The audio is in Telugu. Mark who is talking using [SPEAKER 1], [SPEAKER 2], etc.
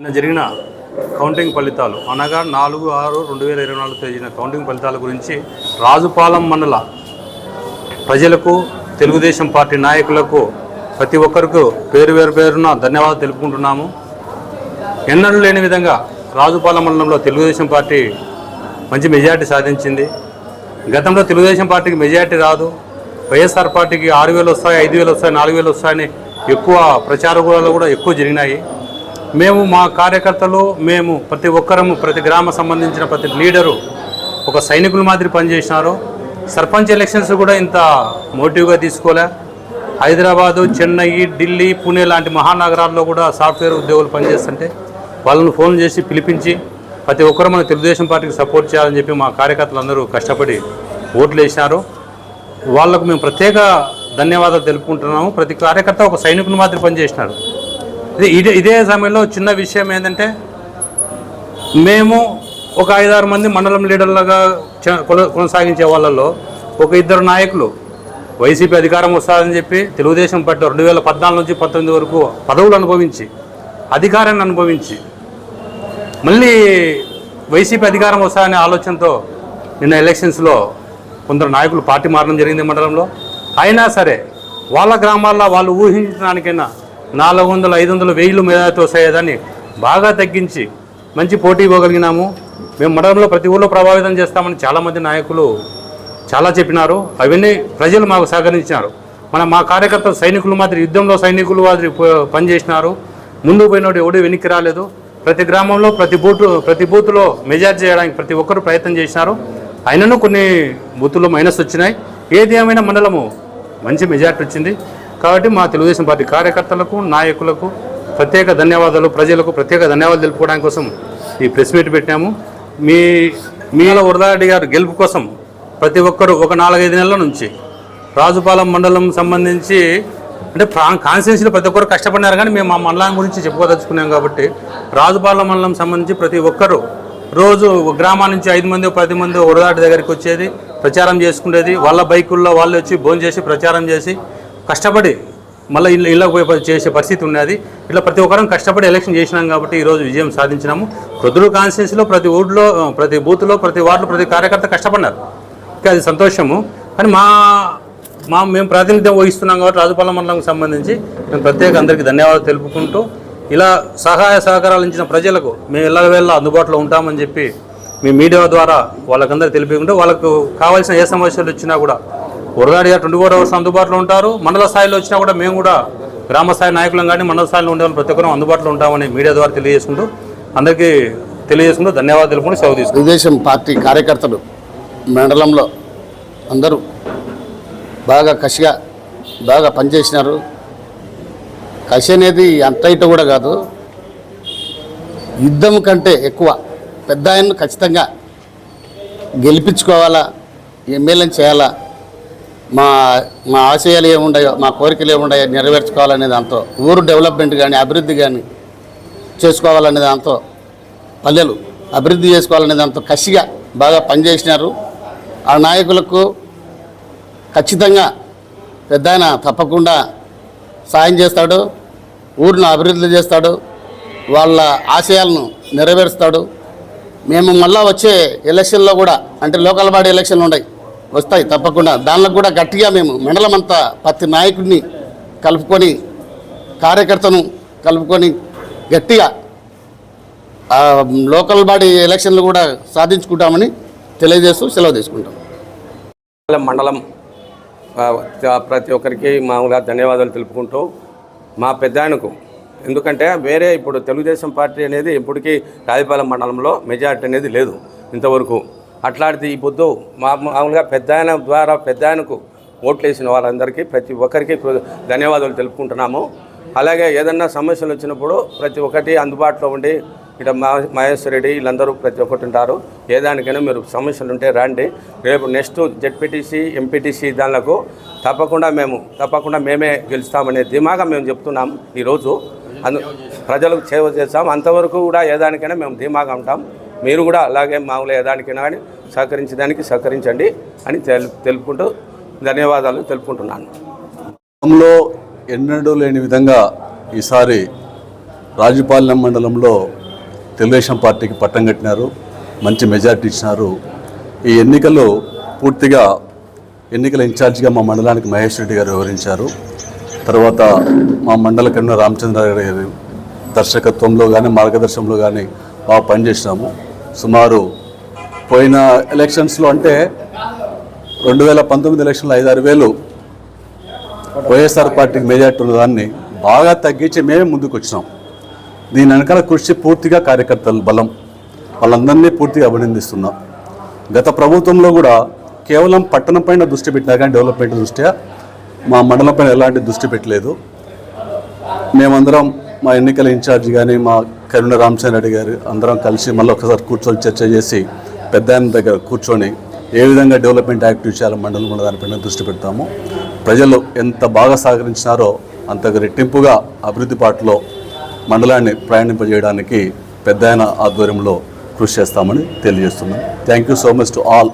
[SPEAKER 1] నిన్న జరిగిన కౌంటింగ్ ఫలితాలు అనగా నాలుగు ఆరు రెండు వేల ఇరవై నాలుగు తేదీన కౌంటింగ్ ఫలితాల గురించి రాజుపాలెం మండల ప్రజలకు తెలుగుదేశం పార్టీ నాయకులకు ప్రతి ఒక్కరికి పేరు వేరు పేరున ధన్యవాదాలు తెలుపుకుంటున్నాము. ఎన్నడూ లేని విధంగా రాజుపాలెం మండలంలో తెలుగుదేశం పార్టీ మంచి మెజార్టీ సాధించింది. గతంలో తెలుగుదేశం పార్టీకి మెజార్టీ రాదు. వైఎస్ఆర్ పార్టీకి ఆరు వేలు వస్తాయి ఐదు వేలు వస్తాయి నాలుగు వేలు వస్తాయని ఎక్కువ ప్రచారాలు కూడా ఎక్కువ జరిగినాయి. మేము మా కార్యకర్తలు మేము ప్రతి ఒక్కరము ప్రతి గ్రామ సంబంధించిన ప్రతి లీడరు ఒక సైనికుల మాదిరి పనిచేసినారు. సర్పంచ్ ఎలక్షన్స్ కూడా ఇంత మోటివ్గా తీసుకోలే. హైదరాబాదు చెన్నై ఢిల్లీ పూణే లాంటి మహానగరాల్లో కూడా సాఫ్ట్వేర్ ఉద్యోగులు పనిచేస్తుంటే వాళ్ళని ఫోన్ చేసి పిలిపించి ప్రతి ఒక్కరు మన తెలుగుదేశం పార్టీకి సపోర్ట్ చేయాలని చెప్పి మా కార్యకర్తలు అందరూ కష్టపడి ఓట్లు వేసినారు. వాళ్ళకు మేము ప్రత్యేక ధన్యవాదాలు తెలుపుకుంటున్నాము. ప్రతి కార్యకర్త ఒక సైనికుని మాదిరి పనిచేసినారు ఇదే ఇదే సమయంలో చిన్న విషయం ఏంటంటే మేము ఒక ఐదారు మంది మండలం లీడర్లుగా చ- కొన- కొనసాగించే వాళ్ళల్లో ఒక ఇద్దరు నాయకులు వైసీపీ అధికారం వస్తారని చెప్పి తెలుగుదేశం పార్టీ రెండు వేల పద్నాలుగు నుంచి పంతొమ్మిది వరకు పదవులు అనుభవించి అధికారాన్ని అనుభవించి మళ్ళీ వైసీపీ అధికారం వస్తాయనే ఆలోచనతో నిన్న ఎలక్షన్స్లో కొందరు నాయకులు పార్టీ మారడం జరిగింది మండలంలో. అయినా సరే వాళ్ళ గ్రామాల్లో వాళ్ళు ఊహించడానికైనా నాలుగు వందలు ఐదు వందలు వెయ్యిలు మేధాతో వస్తాయేదాన్ని బాగా తగ్గించి మంచి పోటీ ఇవ్వగలిగినాము. మేము మండలంలో ప్రతి ఊళ్ళో ప్రభావితం చేస్తామని చాలామంది నాయకులు చాలా చెప్పినారు. అవన్నీ ప్రజలు మాకు సహకరించినారు. మన మా కార్యకర్తలు సైనికులు మాదిరి యుద్ధంలో సైనికులు మాదిరి పనిచేసినారు. ముందు పోయినోడు ఎవడు వెనక్కి రాలేదు. ప్రతి గ్రామంలో ప్రతి బూత్ ప్రతి బూత్లో మెజార్టీ చేయడానికి ప్రతి ఒక్కరు ప్రయత్నం చేసినారు. అయినను కొన్ని బూతుల్లో మైనస్ వచ్చినాయి. ఏది ఏమైనా మండలము మంచి మెజార్టీ వచ్చింది. కాబట్టి మా తెలుగుదేశం పార్టీ కార్యకర్తలకు నాయకులకు ప్రత్యేక ధన్యవాదాలు ప్రజలకు ప్రత్యేక ధన్యవాదాలు తెలుపుకోవడానికి కోసం ఈ ప్రెస్ మీట్ పెట్టాము. మీ మీలో వరదారెడ్డి గారు గెలుపు కోసం ప్రతి ఒక్కరు ఒక నాలుగైదు నెలల నుంచి రాజుపాలెం మండలం సంబంధించి అంటే కాన్స్టిట్యూన్సీలో ప్రతి ఒక్కరు కష్టపడినారు కానీ మేము మా మండలం గురించి చెప్పుకోదలుచుకున్నాం కాబట్టి రాజుపాలెం మండలం సంబంధించి ప్రతి ఒక్కరు రోజు గ్రామా నుంచి ఐదు మంది పది మంది ఉరదాటి దగ్గరికి వచ్చేది ప్రచారం చేసుకునేది. వాళ్ళ బైకుల్లో వాళ్ళు వచ్చి భోజనం చేసి ప్రచారం చేసి కష్టపడి మళ్ళీ ఇల్లు ఇళ్ళకు పోయి చేసే పరిస్థితి ఉన్నది. ఇట్లా ప్రతి ఒక్కరం కష్టపడి ఎలక్షన్ చేసినాం కాబట్టి ఈరోజు విజయం సాధించినాము. ప్రొద్దురు కాన్స్టిట్యూన్సీలో ప్రతి ఊర్లో ప్రతి బూత్లో ప్రతి వార్డులో ప్రతి కార్యకర్త కష్టపడినారు ఇంకా అది సంతోషము. కానీ మా మా మేము ప్రాతినిధ్యం వహిస్తున్నాం కాబట్టి రాజుపాలెం మండలంకి సంబంధించి మేము ప్రత్యేక అందరికీ ధన్యవాదాలు తెలుపుకుంటూ ఇలా సహాయ సహకారాలు ఇచ్చిన ప్రజలకు మేము ఎల్లవేళ అందుబాటులో ఉంటామని చెప్పి మీ మీడియా ద్వారా వాళ్ళకందరూ తెలిపించుకుంటూ వాళ్ళకు కావాల్సిన ఏ సమస్యలు వచ్చినా కూడా ఉరగాడిగా ట్వంటీ ఫోర్ అవర్స్ అందుబాటులో ఉంటారు. మండల స్థాయిలో వచ్చినా కూడా మేము కూడా గ్రామ స్థాయి నాయకులం కానీ మండల స్థాయిలో ఉండే వాళ్ళు ప్రతి ఒక్కరూ అందుబాటులో ఉంటామని మీడియా ద్వారా తెలియజేసుకుంటూ అందరికీ తెలియజేసుకుంటూ ధన్యవాదాలు తెలుపుకుంటూ సెలవు తీసుకుంటాం.
[SPEAKER 2] తెలుగుదేశం పార్టీ కార్యకర్తలు మండలంలో అందరూ బాగా కసిగా బాగా పనిచేసినారు. కసి అనేది అంత ఇటు కూడా కాదు. యుద్ధం కంటే ఎక్కువ పెద్ద ఆయన్ను ఖచ్చితంగా గెలిపించుకోవాలా ఎమ్మెల్యేని చేయాలా మా మా ఆశయాలు ఏముండయో మా కోరికలు ఏముండయో నెరవేర్చుకోవాలనే దాంతో ఊరు డెవలప్మెంట్ కానీ అభివృద్ధి కానీ చేసుకోవాలనే దాంతో పల్లెలు అభివృద్ధి చేసుకోవాలనే దాంతో కసిగా బాగా పనిచేసినారు. ఆ నాయకులకు ఖచ్చితంగా పెద్ద తప్పకుండా సాయం చేస్తాడు ఊరిని అభివృద్ధి చేస్తాడు వాళ్ళ ఆశయాలను నెరవేరుస్తాడు. మేము మళ్ళా వచ్చే ఎలక్షన్లో కూడా అంటే లోకల్ బాడీ ఎలక్షన్లు ఉన్నాయి వస్తాయి తప్పకుండా. దానిలో కూడా గట్టిగా మేము మండలం అంతా ప్రతి నాయకుడిని కలుపుకొని కార్యకర్తను కలుపుకొని గట్టిగా లోకల్ బాడీ ఎలక్షన్లు కూడా సాధించుకుంటామని తెలియజేస్తూ సెలవు తీసుకుంటాం.
[SPEAKER 3] మండలం ప్రతి ఒక్కరికి మామూలుగా ధన్యవాదాలు తెలుపుకుంటూ మా పెద్దాయనకు ఎందుకంటే వేరే ఇప్పుడు తెలుగుదేశం పార్టీ అనేది ఇప్పటికీ రాజపాలెం మండలంలో మెజార్టీ అనేది లేదు ఇంతవరకు. అట్లాంటిది ఈ పొద్దు మా మామూలుగా పెద్దాయన ద్వారా పెద్దాయనకు ఓట్లు వేసిన వాళ్ళందరికీ ప్రతి ఒక్కరికి ధన్యవాదాలు తెలుపుకుంటున్నాము. అలాగే ఏదన్నా సమస్యలు వచ్చినప్పుడు ప్రతి ఒక్కటి అందుబాటులో ఉండి ఇట మా మహేశ్వర రెడ్డి వీళ్ళందరూ ప్రతి ఒక్కటి ఉంటారు. ఏ దానికైనా మీరు సమస్యలు ఉంటే రండి. రేపు నెక్స్ట్ జెడ్పీటీసీ ఎంపీటీసీ దానిలకు తప్పకుండా మేము తప్పకుండా మేమే గెలుస్తామనే ధీమాగా మేము చెప్తున్నాం ఈరోజు. అందు ప్రజలకు సేవ చేస్తాం. అంతవరకు కూడా ఏ దానికైనా మేము ధీమాగా ఉంటాం. మీరు కూడా అలాగే మామూలు ఏదానికైనా కానీ సహకరించడానికి సహకరించండి అని తెలుపుకుంటూ ధన్యవాదాలు తెలుపుకుంటున్నాను.
[SPEAKER 4] గతంలో ఎన్నడూ లేని విధంగా ఈసారి రాజుపాలెం మండలంలో తెలుగుదేశం పార్టీకి పట్టం కట్టినారు మంచి మెజార్టీ ఇచ్చినారు. ఈ ఎన్నికలు పూర్తిగా ఎన్నికల ఇన్ఛార్జిగా మా మండలానికి మహేష్ రెడ్డి గారు వివరించారు తర్వాత మా మండల కన్నా రామచంద్ర గారి దర్శకత్వంలో కానీ మార్గదర్శనంలో కానీ బాగా పనిచేసినాము. సుమారు పోయిన ఎలక్షన్స్లో అంటే రెండు వేల పంతొమ్మిది ఎలక్షన్లో ఐదు ఆరు వేలు వైఎస్ఆర్ పార్టీకి మెజార్టీ ఉన్న దాన్ని బాగా తగ్గించి మేమే ముందుకు వచ్చినాం దీని వెనకాల కృషి పూర్తిగా కార్యకర్తల బలం. వాళ్ళందరినీ పూర్తిగా అభినందిస్తున్నాం. గత ప్రభుత్వంలో కూడా కేవలం పట్టణం పైన దృష్టి పెట్టినా కానీ డెవలప్మెంట్ దృష్ట్యా మా మండలం పైన ఎలాంటి దృష్టి పెట్టలేదు. మేమందరం మా ఎన్నికల ఇన్ఛార్జ్ కానీ మా కరుణ రామచంద్ర రెడ్డి గారు అందరం కలిసి మళ్ళీ ఒకసారి కూర్చొని చర్చ చేసి పెద్ద దగ్గర కూర్చొని ఏ విధంగా డెవలప్మెంట్ యాక్టివ్ చేయాలి మండలం దానిపైన దృష్టి పెడతాము. ప్రజలు ఎంత బాగా సహకరించినారో అంత రెట్టింపుగా అభివృద్ధి పాటలో మండలాన్ని ప్రయాణింపజేయడానికి పెద్ద ఆధ్వర్యంలో కృషి చేస్తామని తెలియజేస్తున్నాం thank you so much to all